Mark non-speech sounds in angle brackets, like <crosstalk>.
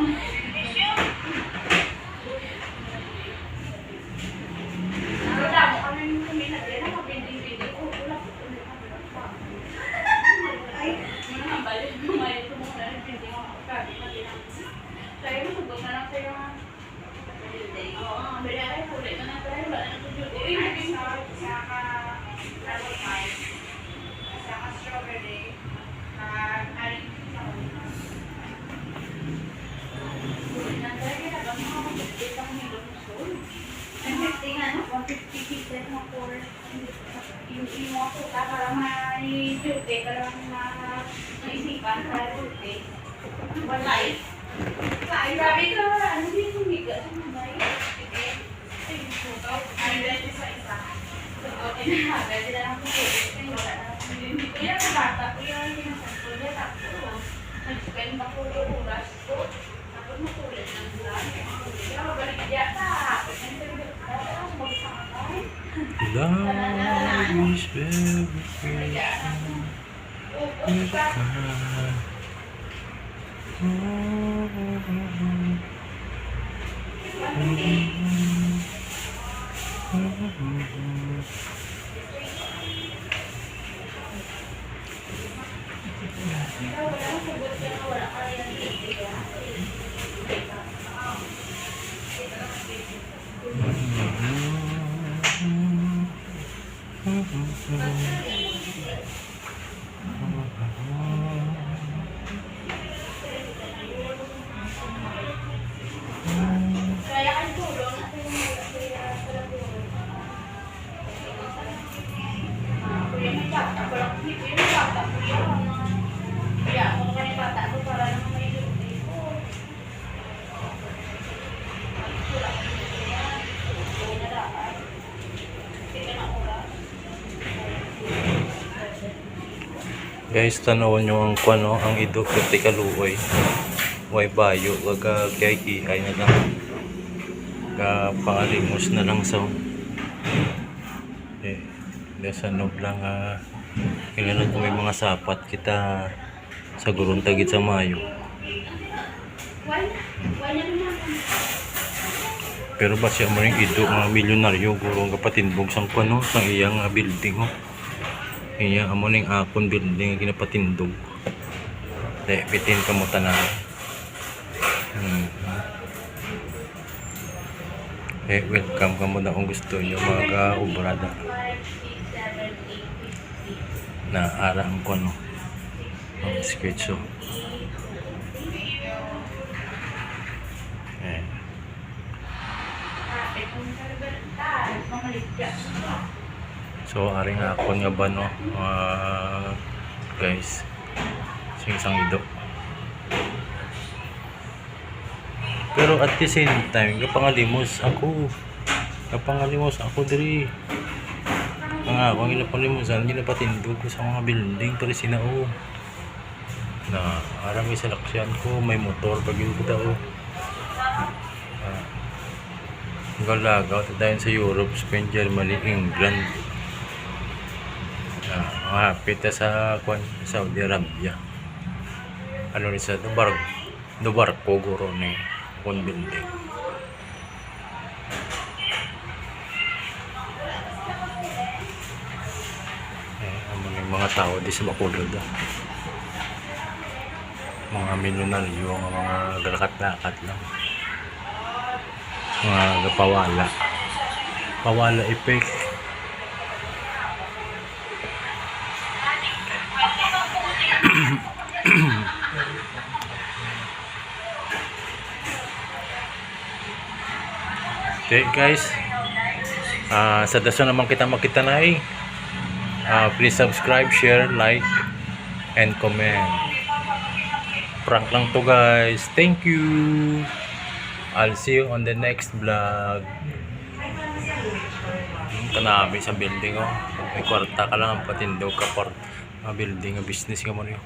Thank <laughs> you. 55 na 4. Yung imo ko ka para ma-duty, para ma-isipan sa duty. Wala eh. Ay, sabi ka, ano yung eh? Ay, gusto ko. Ay, dahil sa isa. So, okay na nga. Dahil sila nang kukulit. Ay, wala na. Hindi ko yan, bata ko yan. Sinasabi ko Thou is everything Thank you. Mm-hmm. Guys, tanawon nyo ang kwano, ang ido kaluoy. Way bayo, waga kay kihay na lang. Ka pangalimos na lang sa eh, nasa nob lang ah, kailangan kung may mga sapat kita sa gurong tagit sa mayo. Pero ba siya mo rin ido mga milyonaryo gurong kapatindog sang kwano sang iyang ah, building ho. Iya amo ning akon building ginapatindog. Dahil bitin ka mo tanan. Hmm. Eh, welcome ka mo na kung gusto nyo mga fifty. na arang ko no. Ang sketch oh. Eh, So aring akon nga ba no? Mga guys. Sa isang ido. Pero at the same time kapangalimos ako. Kapangalimos ako diri. Nga ako ang ginapalimusan ginapatindog ko sa mga building pero sinao na arami sa laksyan ko may motor pag yun ko tao Ah. galagaw tayo sa Europe, Spain, Germany, England Mahapit na sa Saudi Arabia. Ano rin sa Dubar Dubarco guro ni kung building. Eh, mga, mga tao di sa Bacolod ah. Mga milyonaryo, mga galakat-lakat lang. Mga gapawala. Pawala effect. Okay guys. Ah, sa daso naman kita makita na eh. Ah, please subscribe, share, like, and comment. Prank lang to guys. Thank you. I'll see you on the next vlog. Hmm, Kanami sa building oh. May kwarta ka lang patindog ka port. Mga building, nga business ka mo niyo.